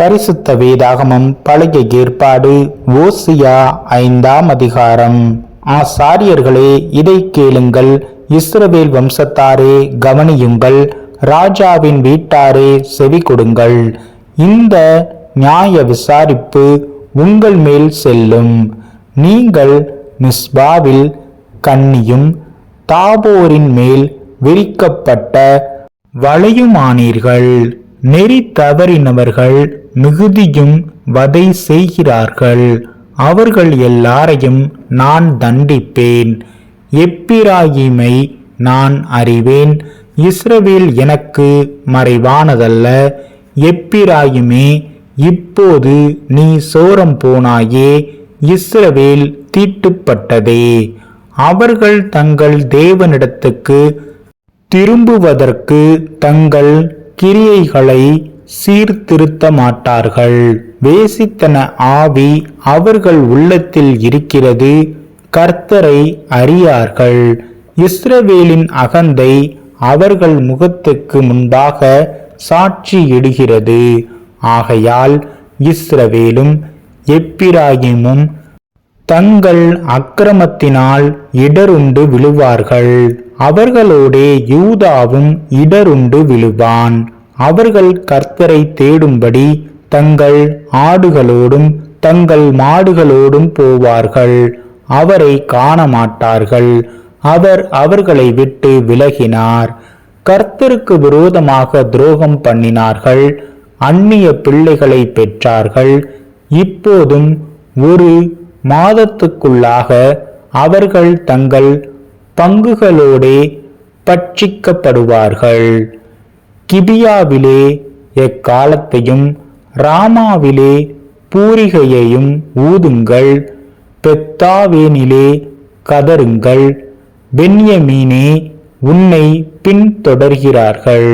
பரிசுத்த வேதாகமம் பழைய ஏற்பாடு ஓசியா ஐந்தாம் அதிகாரம். ஆசாரியர்களே இதை கேளுங்கள். இஸ்ரவேல் வம்சத்தாரே கவனியுங்கள். ராஜாவின் வீட்டாரே செவி கொடுங்கள். இந்த நியாய விசாரிப்பு உங்கள் மேல் செல்லும். நீங்கள் மிஸ்பாவில் கன்னியும் தாபோரின் மேல் விரிக்கப்பட்ட வளையுமானீர்கள். நெறி தவறினவர்கள் மிகுதியும் வதை செய்கிறார்கள். அவர்கள் எல்லாரையும் நான் தண்டிப்பேன். எப்பிராயிமை நான் அறிவேன். இஸ்ரவேல் எனக்கு மறைவானதல்ல. எப்பிராயுமே இப்போது நீ சோரம் போனாயே இஸ்ரவேல் தீட்டுப்பட்டதே. அவர்கள் தங்கள் தேவனிடத்துக்கு திரும்புவதற்கு தங்கள் கிரியைகளை சீர்திருத்த மாட்டார்கள் வேசித்தன ஆவி அவர்கள் உள்ளத்தில் இருக்கிறது கர்த்தரை அறியார்கள். இஸ்ரவேலின் அகந்தை அவர்கள் முகத்துக்கு முன்பாக சாட்சியிடுகிறது. ஆகையால் இஸ்ரவேலும் எப்பிராயிமும் தங்கள் அக்கிரமத்தினால் இடருண்டு விழுவார்கள். அவர்களோடே யூதாவும் இடருண்டு விழுவான். அவர்கள் கர்த்தரை தேடும்படி தங்கள் ஆடுகளோடும் தங்கள் மாடுகளோடும் போவார்கள். அவரை காணமாட்டார்கள். அவர் அவர்களை விட்டு விலகினார். கர்த்தருக்கு விரோதமாக துரோகம் பண்ணினார்கள். அந்நிய பிள்ளைகளை பெற்றார்கள். இப்போதும் ஒரு மாதத்துக்குள்ளாக அவர்கள் தங்கள் பங்குகளோடே பட்சிக்கப்படுவார்கள். கிபியாவிலே எக்காலத்தையும் ராமாவிலே பூரிகையையும் ஊதுங்கள் பெத்தாவேனிலே கதருங்கள் பென்யமீனே உன்னை பின்தொடர்கிறார்கள்.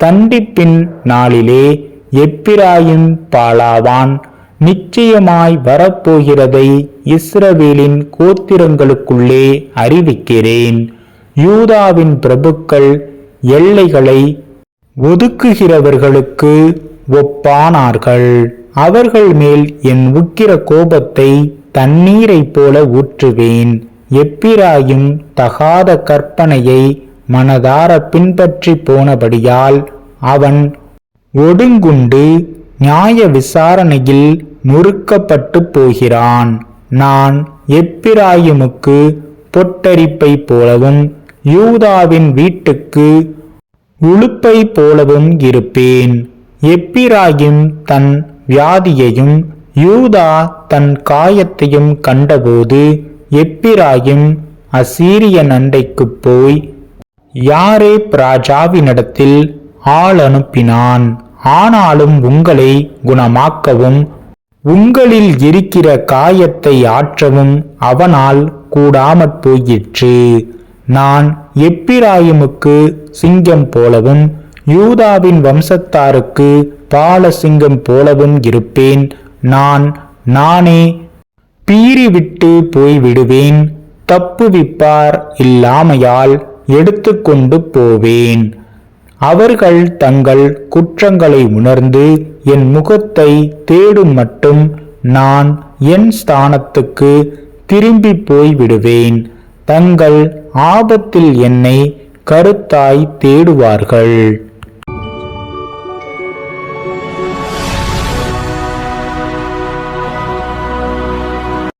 தண்டிப்பின் நாளிலே எப்பிராயும் பாலாவான் நிச்சயமாய் வரப்போகிறதை இஸ்ரவேலின் கோத்திரங்களுக்குள்ளே அறிவிக்கிறேன். யூதாவின் பிரபுக்கள் எல்லைகளை ஒதுக்குகிறவர்களுக்கு ஒப்பானார்கள். அவர்கள் மேல் என் உக்கிர கோபத்தை தண்ணீரைப் போல ஊற்றுவேன். எப்பிராயும் தகாத கற்பனையை மனதார பின்பற்றி போனபடியால் அவன் ஒடுங்குண்டு நியாய விசாரணையில் நொறுக்கப்பட்டு போகிறான். நான் எப்பிராயிமுக்கு பொட்டரிப்பை போலவும் யூதாவின் வீட்டுக்கு உளுப்பை போலவும் இருப்பேன். எப்பிராயும் தன் வியாதியையும் யூதா தன் காயத்தையும் கண்டபோது எப்பிராயும் அசீரிய நண்டைக்குப் போய் யாரே ராஜாவினிடத்தில் ஆள் அனுப்பினான். ஆனாலும் உங்களை குணமாக்கவும் உங்களில் இருக்கிற காயத்தை ஆற்றவும் அவனால் கூடாமற் போயிற்று. நான் எப்பிராயிமுக்கு சிங்கம் போலவும் யூதாவின் வம்சத்தாருக்கு பால சிங்கம் போலவும் இருப்பேன். நான் நானே பீறிவிட்டு போய்விடுவேன். தப்புவிப்பார் இல்லாமையால் எடுத்துக்கொண்டு போவேன். அவர்கள் தங்கள் குற்றங்களை உணர்ந்து என் முகத்தை தேடும் மட்டும் நான் என் ஸ்தானத்துக்கு திரும்பி போய் விடுவேன் தங்கள் ஆபத்தில் என்னை கருத்தாய் தேடுவார்கள்.